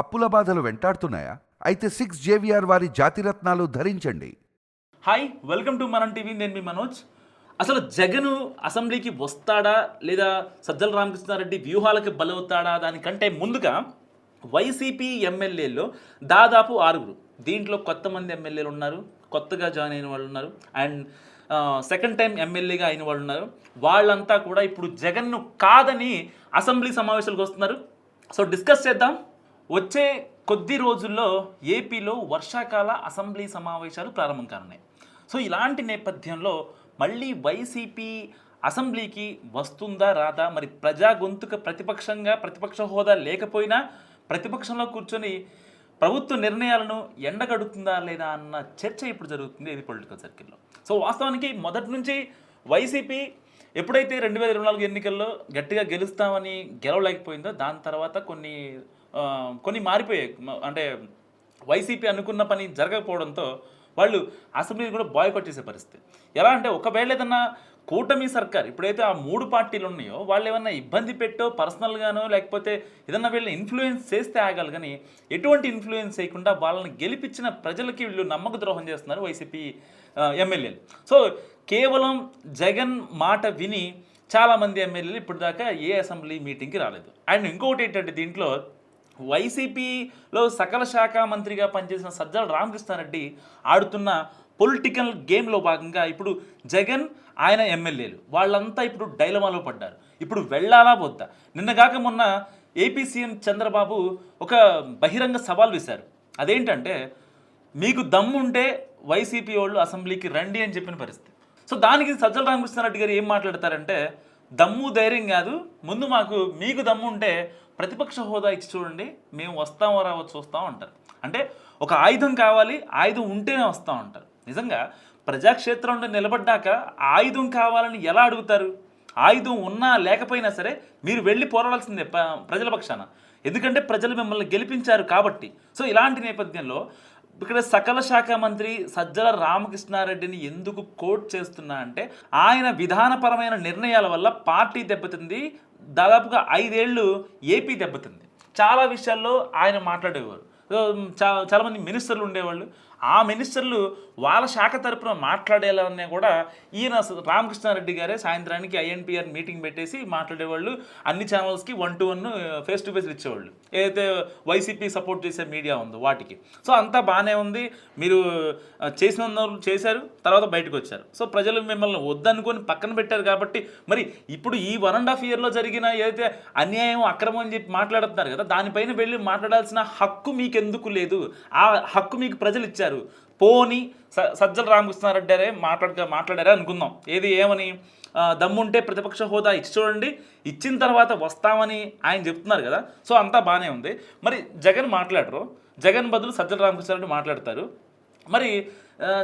అప్పుల బాధలు వెంటాడుతున్నాయా? అయితే సిక్స్ జేవిఆర్ వారి జాతిరత్నాలు ధరించండి. Hi welcome to Manam TV. నేను మీ మనోజ్. అసలు జగన్ అసెంబ్లీకి వస్తాడా లేదా సజ్జల రామకృష్ణారెడ్డి వ్యూహాలకు బలవుతాడా దానికంటే ముందుగా వైసీపీ ఎమ్మెల్యేల్లో దాదాపు ఆరుగురు. దీంట్లో కొత్త మంది ఎమ్మెల్యేలు ఉన్నారు కొత్తగా జాయిన్ అయిన వాళ్ళు ఉన్నారు అండ్ సెకండ్ టైం ఎమ్మెల్యేగా అయిన వాళ్ళు ఉన్నారు. వాళ్ళంతా కూడా ఇప్పుడు జగన్ను కాదని అసెంబ్లీ సమావేశాలకు వస్తున్నారు. సో డిస్కస్ చేద్దాం. వచ్చే కొద్ది రోజుల్లో ఏపీలో వర్షాకాల అసెంబ్లీ సమావేశాలు ప్రారంభం కానున్నాయి. సో ఇలాంటి నేపథ్యంలో మళ్ళీ వైసీపీ అసెంబ్లీకి వస్తుందా రాదా? మరి ప్రజా గొంతుక ప్రతిపక్షంగా ప్రతిపక్ష హోదా లేకపోయినా ప్రతిపక్షంలో కూర్చొని ప్రభుత్వ నిర్ణయాలను ఎండగడుతుందా లేదా అన్న చర్చ ఇప్పుడు జరుగుతుంది ఇది పొలిటికల్ సర్కిల్లో. సో వాస్తవానికి మొదటి నుంచి వైసీపీ ఎప్పుడైతే రెండు వేల ఇరవై నాలుగు ఎన్నికల్లో గట్టిగా గెలుస్తామని గెలవలేకపోయిందో దాని తర్వాత కొన్ని కొన్ని మారిపోయాయి. అంటే వైసీపీ అనుకున్న పని జరగకపోవడంతో వాళ్ళు అసెంబ్లీని కూడా బాయ్కట్ చేసే పరిస్థితి. ఎలా అంటే ఒకవేళ ఏదన్నా కూటమి సర్కార్ ఇప్పుడైతే ఆ మూడు పార్టీలు ఉన్నాయో వాళ్ళు ఏమన్నా ఇబ్బంది పెట్టో పర్సనల్గానో లేకపోతే ఏదన్నా వీళ్ళని ఇన్ఫ్లుయెన్స్ చేస్తే ఆగాలి కానీ ఎటువంటి ఇన్ఫ్లుయెన్స్ చేయకుండా వాళ్ళని గెలిపించిన ప్రజలకి వీళ్ళు నమ్మక ద్రోహం చేస్తున్నారు వైసీపీ ఎమ్మెల్యేలు. సో కేవలం జగన్ మాట విని చాలామంది ఎమ్మెల్యేలు ఇప్పటిదాకా ఏ అసెంబ్లీ మీటింగ్కి రాలేదు. అండ్ ఇంకొకటి ఏంటంటే దీంట్లో వైసీపీలో సకల శాఖ మంత్రిగా పనిచేసిన సజ్జల రామకృష్ణారెడ్డి ఆడుతున్న పొలిటికల్ గేమ్లో భాగంగా ఇప్పుడు జగన్ ఆయన ఎమ్మెల్యేలు. వాళ్ళంతా ఇప్పుడు డైలమాలో పడ్డారు. ఇప్పుడు వెళ్ళాలా వద్దా? నిన్నగాక మొన్న ఏపీ సీఎం చంద్రబాబు ఒక బహిరంగ సవాల్ వేశారు. అదేంటంటే మీకు దమ్ముంటే వైసీపీ వాళ్ళు అసెంబ్లీకి రండి అని చెప్పిన పరిస్థితి. సో దానికి సజ్జల రామకృష్ణారెడ్డి గారు ఏం మాట్లాడతారంటే దమ్ము ధైర్యం కాదు. ముందు మాకు మీకు దమ్ము ఉంటే ప్రతిపక్ష హోదా ఇచ్చి చూడండి. మేము వస్తామో రావో చూస్తాం అంటారు. అంటే ఒక ఆయుధం కావాలి ఆయుధం ఉంటేనే వస్తాం అంటారు. నిజంగా ప్రజాక్షేత్రంలో నిలబడ్డాక ఆయుధం కావాలని ఎలా అడుగుతారు? ఆయుధం ఉన్నా లేకపోయినా సరే మీరు వెళ్ళి పోరాడాల్సిందే ప్రజల పక్షాన. ఎందుకంటే ప్రజలు మిమ్మల్ని గెలిపించారు కాబట్టి. సో ఇలాంటి నేపథ్యంలో ఇక్కడ సకల శాఖ మంత్రి సజ్జల రామకృష్ణారెడ్డిని ఎందుకు కోట్ చేస్తున్నా అంటే ఆయన విధానపరమైన నిర్ణయాల వల్ల పార్టీ దెబ్బతింది దాదాపుగా ఐదేళ్ళు ఏపీ దెబ్బతింది. చాలా విషయాల్లో ఆయన మాట్లాడేవారు. చాలా మంది చాలామంది మినిస్టర్లు ఉండేవాళ్ళు. ఆ మినిస్టర్లు వాళ్ళ శాఖ తరపున మాట్లాడేలా కూడా ఈయన రామకృష్ణారెడ్డి గారే సాయంత్రానికి ఐఎన్పిఆర్ మీటింగ్ పెట్టేసి మాట్లాడేవాళ్ళు. అన్ని ఛానల్స్కి one to one face to face ఇచ్చేవాళ్ళు. ఏదైతే వైసీపీ సపోర్ట్ చేసే మీడియా ఉందో వాటికి. సో అంతా బాగానే ఉంది. మీరు చేసిన చేశారు. తర్వాత బయటకు వచ్చారు. సో ప్రజలు మిమ్మల్ని వద్దనుకొని పక్కన పెట్టారు కాబట్టి మరి ఇప్పుడు ఈ వన్ అండ్ హాఫ్ ఇయర్లో జరిగిన ఏదైతే అన్యాయం అక్రమం అని చెప్పి మాట్లాడుతున్నారు కదా దానిపైన వెళ్ళి మాట్లాడాల్సిన హక్కు మీకు ఎందుకు లేదు? ఆ హక్కు మీకు ప్రజలు ఇచ్చారు. పోని స- సజ్జల రామకృష్ణారెడ్డి మాట్లాడ మాట్లాడారే అనుకుందాం. ఏది ఏమని? దమ్ముంటే ప్రతిపక్ష హోదా ఇచ్చి చూడండి. ఇచ్చిన తర్వాత వస్తామని ఆయన చెప్తున్నారు కదా. సో అంతా బాగానే ఉంది. మరి జగన్ మాట్లాడరు. జగన్ బదులు సజ్జల రామకృష్ణారెడ్డి మాట్లాడతారు. మరి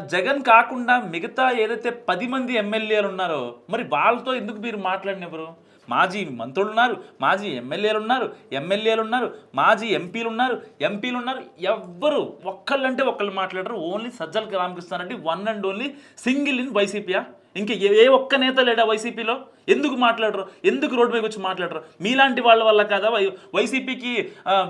జగన్ కాకుండా మిగతా ఏదైతే పది మంది ఎమ్మెల్యేలు ఉన్నారో మరి వాళ్ళతో ఎందుకు మీరు మాట్లాడినెవరు? మాజీ మంత్రులు ఉన్నారు మాజీ ఎమ్మెల్యేలు ఉన్నారు ఎమ్మెల్యేలు ఉన్నారు మాజీ ఎంపీలు ఉన్నారు ఎంపీలు ఉన్నారు ఎవ్వరు ఒక్కళ్ళంటే ఒక్కళ్ళు మాట్లాడరు. Only Sajjala Ramakrishna Reddy one and only single in వైసీపీయా? ఇంకా ఏ ఒక్క నేత లేడా వైసీపీలో? ఎందుకు మాట్లాడరు? ఎందుకు రోడ్డు మీద వచ్చి మాట్లాడరు? మీలాంటి వాళ్ళ వల్ల కాదా? వై వైసీపీకి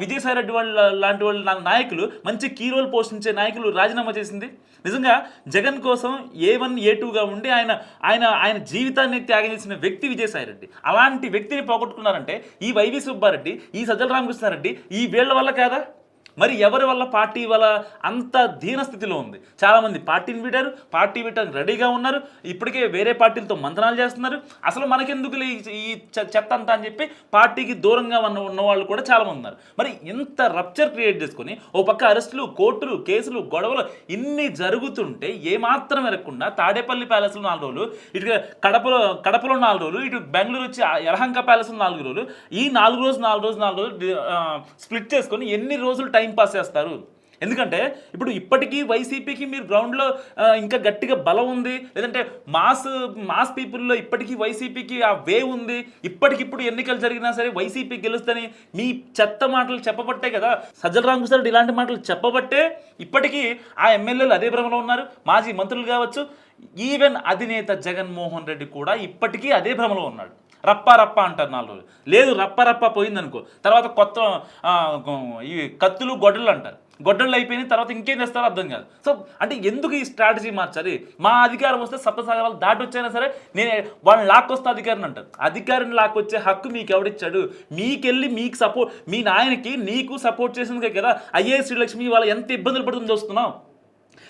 విజయసాయి రెడ్డి వాళ్ళ లాంటి వాళ్ళ నాయకులు మంచి కీ రోల్ పోషించే నాయకులు రాజీనామా చేసింది. నిజంగా జగన్ కోసం ఏ వన్ ఏ టూగా ఉండి ఆయన ఆయన ఆయన జీవితాన్ని త్యాగం చేసిన వ్యక్తి విజయసాయి రెడ్డి. అలాంటి వ్యక్తిని పోగొట్టుకున్నారంటే ఈ వైవి సుబ్బారెడ్డి ఈ సజ్జల రామకృష్ణారెడ్డి ఈ వీళ్ళ వల్ల కాదా? మరి ఎవరి వల్ల పార్టీ వల్ల అంత దీన స్థితిలో ఉంది? చాలామంది పార్టీని విడారు పార్టీ విడటానికి రెడీగా ఉన్నారు. ఇప్పటికే వేరే పార్టీలతో మంత్రాలు చేస్తున్నారు. అసలు మనకెందుకు ఈ ఈ చె- చెత్త అంతా అని చెప్పి పార్టీకి దూరంగా ఉన్న ఉన్న వాళ్ళు కూడా చాలామంది ఉన్నారు. మరి ఇంత రప్చర్ క్రియేట్ చేసుకొని ఓ పక్క అరెస్టులు కోర్టులు కేసులు గొడవలు ఇన్ని జరుగుతుంటే ఏమాత్రం వెరగకుండా తాడేపల్లి ప్యాలెస్లో నాలుగు రోజులు ఇటు కడపలో కడపలో నాలుగు రోజులు ఇటు బెంగళూరు వచ్చి యలహంక ప్యాలెస్లో నాలుగు రోజులు ఈ నాలుగు రోజులు నాలుగు రోజులు నాలుగు రోజులు స్ప్లిట్ చేసుకొని ఎన్ని రోజులు టైం పాస్ చేస్తారు ఎందుకంటే ఇప్పుడు ఇప్పటికీ వైసీపీకి మీరు గ్రౌండ్లో ఇంకా గట్టిగా బలం ఉంది. లేదంటే మాస్ మాస్ పీపుల్లో ఇప్పటికీ వైసీపీకి ఆ వే ఉంది. ఇప్పటికిప్పుడు ఎన్నికలు జరిగినా సరే వైసీపీ గెలుస్తని మీ చెత్త మాటలు చెప్పబట్టే కదా. సజ్జల రామకృష్ణారెడ్డి ఇలాంటి మాటలు చెప్పబట్టే ఇప్పటికీ ఆ ఎమ్మెల్యేలు అదే భ్రమలో ఉన్నారు. మాజీ మంత్రులు కావచ్చు. ఈవెన్ అధినేత జగన్మోహన్ రెడ్డి కూడా ఇప్పటికీ అదే భ్రమలో ఉన్నాడు. రప్ప రప్ప అంటారు నాలుగు రోజులు. లేదు రప్ప రప్ప పోయిందనుకో. తర్వాత కొత్త ఈ కత్తులు గొడ్డలు అంటారు. గొడ్డళ్ళు అయిపోయిన తర్వాత ఇంకేం చేస్తారో అర్థం కాదు. సో అంటే ఎందుకు ఈ స్ట్రాటజీ మార్చాలి? మా అధికారం వస్తే సప్తసాగరాలు దాటి వచ్చైనా సరే నేను వాళ్ళని లాక్కొస్తే అధికారిని అంటారు. అధికారిని లాక్కొచ్చే హక్కు మీకు ఎవడిచ్చాడు? మీకెళ్ళి మీకు సపోర్ట్ మీ నాయనకి నీకు సపోర్ట్ చేసింది కదా ఐఏఎస్ శ్రీలక్ష్మి వాళ్ళ ఎంత ఇబ్బందులు పడుతుందో చూస్తున్నావు?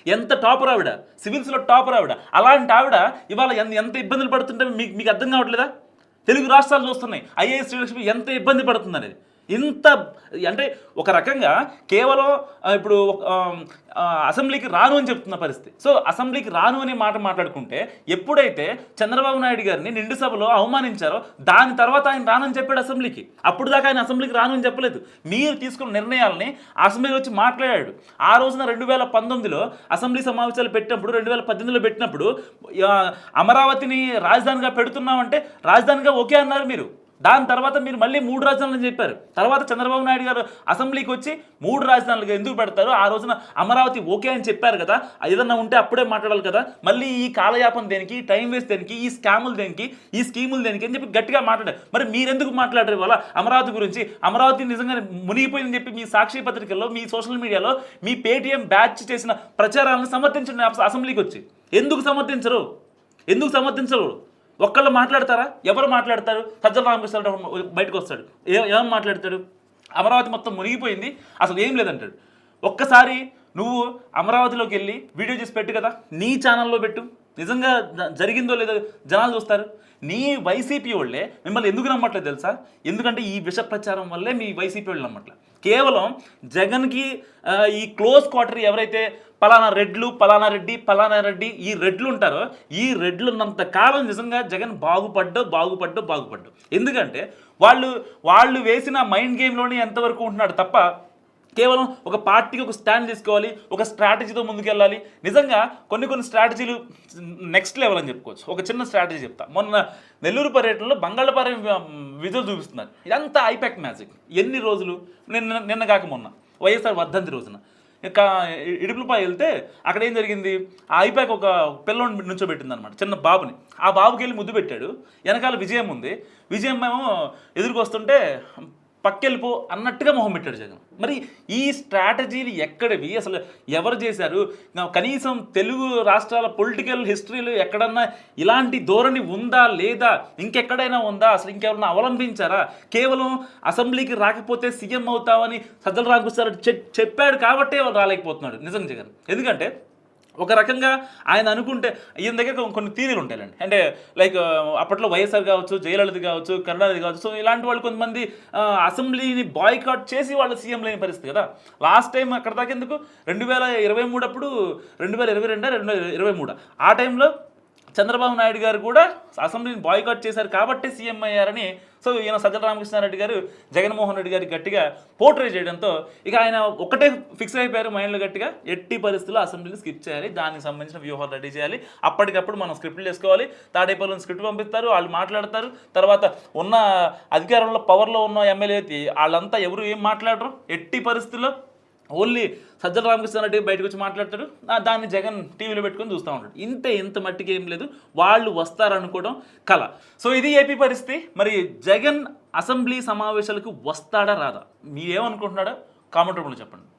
ఎంత టాపర్ ఆవిడ? సివిల్స్లో టాపర్ ఆవిడ. అలాంటి ఆవిడ ఇవాళ ఎంత ఎంత ఇబ్బందులు పడుతుంటే మీకు మీకు అర్థం కావట్లేదా? తెలుగు రాష్ట్రాలు చూస్తున్నాయి ఐఏఎస్ శ్రీలక్ష్మి ఎంత ఇబ్బంది పడుతుంది అనేది ఇంత అంటే ఒక రకంగా కేవలం ఇప్పుడు అసెంబ్లీకి రాను అని చెప్తున్న పరిస్థితి. సో అసెంబ్లీకి రాను అనే మాట మాట్లాడుకుంటే ఎప్పుడైతే చంద్రబాబు నాయుడు గారిని నిండు సభలో అవమానించారో దాని తర్వాత ఆయన రానని చెప్పాడు అసెంబ్లీకి. అప్పుడు దాకా ఆయన అసెంబ్లీకి రాను అని చెప్పలేదు. మీరు తీసుకున్న నిర్ణయాలని అసెంబ్లీలో వచ్చి మాట్లాడాడు. ఆ రోజున రెండు వేల పంతొమ్మిదిలో అసెంబ్లీ సమావేశాలు పెట్టినప్పుడు రెండు వేల పద్దెనిమిదిలో పెట్టినప్పుడు అమరావతిని రాజధానిగా పెడుతున్నామంటే రాజధానిగా ఓకే అన్నారు మీరు. దాని తర్వాత మీరు మళ్ళీ మూడు రాజధానులు చెప్పారు. తర్వాత చంద్రబాబు నాయుడు గారు అసెంబ్లీకి వచ్చి మూడు రాజధానులుగా ఎందుకు పెడతారు? ఆ రోజున అమరావతి ఓకే అని చెప్పారు కదా. ఏదన్నా ఉంటే అప్పుడే మాట్లాడాలి కదా. మళ్ళీ ఈ కాలయాపన దేనికి టైం వేస్ట్ దేనికి ఈ స్కాములు దేనికి ఈ స్కీములు దేనికి అని చెప్పి గట్టిగా మాట్లాడారు. మరి మీరెందుకు మాట్లాడారు ఇవాళ అమరావతి గురించి? అమరావతి నిజంగా మునిగిపోయిందని చెప్పి మీ సాక్షి పత్రికల్లో మీ సోషల్ మీడియాలో మీ పేటీఎం బ్యాచ్ చేసిన ప్రచారాలను సమర్థించండి అసెంబ్లీకి వచ్చి. ఎందుకు సమర్థించరు? ఎందుకు సమర్థించరు? ఒక్కళ్ళు మాట్లాడతారా? ఎవరు మాట్లాడతారు? సజ్జల రామకృష్ణ బయటకు వస్తాడు. ఏ ఏమని మాట్లాడతాడు? అమరావతి మొత్తం మునిగిపోయింది. అసలు ఏం లేదంటాడు. ఒక్కసారి నువ్వు అమరావతిలోకి వెళ్ళి వీడియో చేసి పెట్టు కదా. నీ ఛానల్లో పెట్టు. నిజంగా జ- జరిగిందో లేదో జనాలు చూస్తారు. నీ వైసీపీ వాళ్ళే మిమ్మల్ని ఎందుకు నమ్మట్లేదు తెలుసా? ఎందుకంటే ఈ విష ప్రచారం వల్లే మీ వైసీపీ వాళ్ళు నమ్మట్లేదు కేవలం జగన్కి ఈ క్లోజ్ క్వార్టర్ ఎవరైతే పలానా రెడ్లు పలానా రెడ్డి పలానా రెడ్డి ఈ రెడ్లు ఉంటారో ఈ రెడ్లు ఉన్నంత కాలం నిజంగా జగన్ బాగుపడ్డో బాగుపడ్డో బాగుపడ్డు. ఎందుకంటే వాళ్ళు వాళ్ళు వేసిన మైండ్ గేమ్లోనే ఎంతవరకు ఉంటున్నాడు తప్ప కేవలం ఒక పార్టీకి ఒక స్టాండ్ తీసుకోవాలి ఒక స్ట్రాటజీతో ముందుకెళ్ళాలి. నిజంగా కొన్ని కొన్ని స్ట్రాటజీలు నెక్స్ట్ లెవెల్ అని చెప్పుకోవచ్చు. ఒక చిన్న స్ట్రాటజీ చెప్తా. మొన్న నెల్లూరు పర్యటనలో బంగాళపాలెం విధులు చూపిస్తున్నారు. ఇదంతా ఐపాక్ మ్యాజిక్. ఎన్ని రోజులు? నిన్న నిన్న కాక మొన్న. వైఎస్ఆర్ వర్ధంతి రోజున. ఇంకా ఇడుపులపై వెళ్తే అక్కడ ఏం జరిగింది? ఆ ఐపాక్ ఒక పిల్లోని నుంచోబెట్టింది అనమాట చిన్న బాబుని. ఆ బాబుకి వెళ్ళి ముద్దు పెట్టాడు. వెనకాల విజయం ఉంది. విజయం ఏమో ఎదురుకొస్తుంటే పక్కెళ్ళిపో అన్నట్టుగా మొహం పెట్టాడు జగన్. మరి ఈ స్ట్రాటజీలు ఎక్కడివి? అసలు ఎవరు చేశారు? కనీసం తెలుగు రాష్ట్రాల పొలిటికల్ హిస్టరీలో ఎక్కడన్నా ఇలాంటి ధోరణి ఉందా లేదా? ఇంకెక్కడైనా ఉందా? అసలు ఇంకెవరన్నా అవలంబించారా? కేవలం అసెంబ్లీకి రాకపోతే సీఎం అవుతామని సజ్జల రామకృష్ణారెడ్డి చెప్- చెప్పాడు కాబట్టే రాలేకపోతున్నాడు. నిజం జగన్. ఎందుకంటే ఒక రకంగా ఆయన అనుకుంటే ఈయన దగ్గర కొన్ని థీరీలు ఉంటాయండి అంటే లైక్ అప్పట్లో వైఎస్ఆర్ కావచ్చు జయలలిత కావచ్చు కరుణానిధి కావచ్చు సో ఇలాంటి వాళ్ళు కొంతమంది అసెంబ్లీని బాయ్కాట్ చేసి వాళ్ళు సీఎం లేని పరిస్థితి కదా. లాస్ట్ టైం అక్కడ దాకా ఎందుకు? రెండు వేల ఇరవై మూడు అప్పుడు రెండు వేల ఇరవై రెండు రెండు వేల ఇరవై మూడు? ఆ టైంలో చంద్రబాబు నాయుడు గారు కూడా అసెంబ్లీని బాయ్కాట్ చేశారు కాబట్టి సీఎం అయ్యారని సో ఈయన సజ్జల రామకృష్ణారెడ్డి గారు జగన్మోహన్ రెడ్డి గారికి గట్టిగా పోర్ట్రే చేయడంతో ఇక ఆయన ఒకటే ఫిక్స్ అయిపోయారు మైండ్లో గట్టిగా. ఎట్టి పరిస్థితుల్లో అసెంబ్లీని స్కిప్ చేయాలి దానికి సంబంధించిన వ్యూహాలు రెడీ చేయాలి. అప్పటికప్పుడు మనం స్క్రిప్ట్లు చేసుకోవాలి తాడేపల్లిని స్క్రిప్ట్ పంపిస్తారు వాళ్ళు మాట్లాడతారు. తర్వాత ఉన్న అధికారంలో పవర్లో ఉన్న ఎమ్మెల్యే వాళ్ళంతా ఎవరు ఏం మాట్లాడరు? ఎట్టి పరిస్థితుల్లో ఓన్లీ సజ్జల రామకృష్ణారెడ్డి బయటకు వచ్చి మాట్లాడతాడు. దాన్ని జగన్ టీవీలో పెట్టుకొని చూస్తూ ఉంటాడు. ఇంతే ఇంత మట్టికి ఏం లేదు. వాళ్ళు వస్తారనుకోవడం కళ సో ఇది ఏపీ పరిస్థితి. మరి జగన్ అసెంబ్లీ సమావేశాలకు వస్తాడా రాదా? మీరేమనుకుంటున్నాడా కామెంట్ రూపంలో చెప్పండి.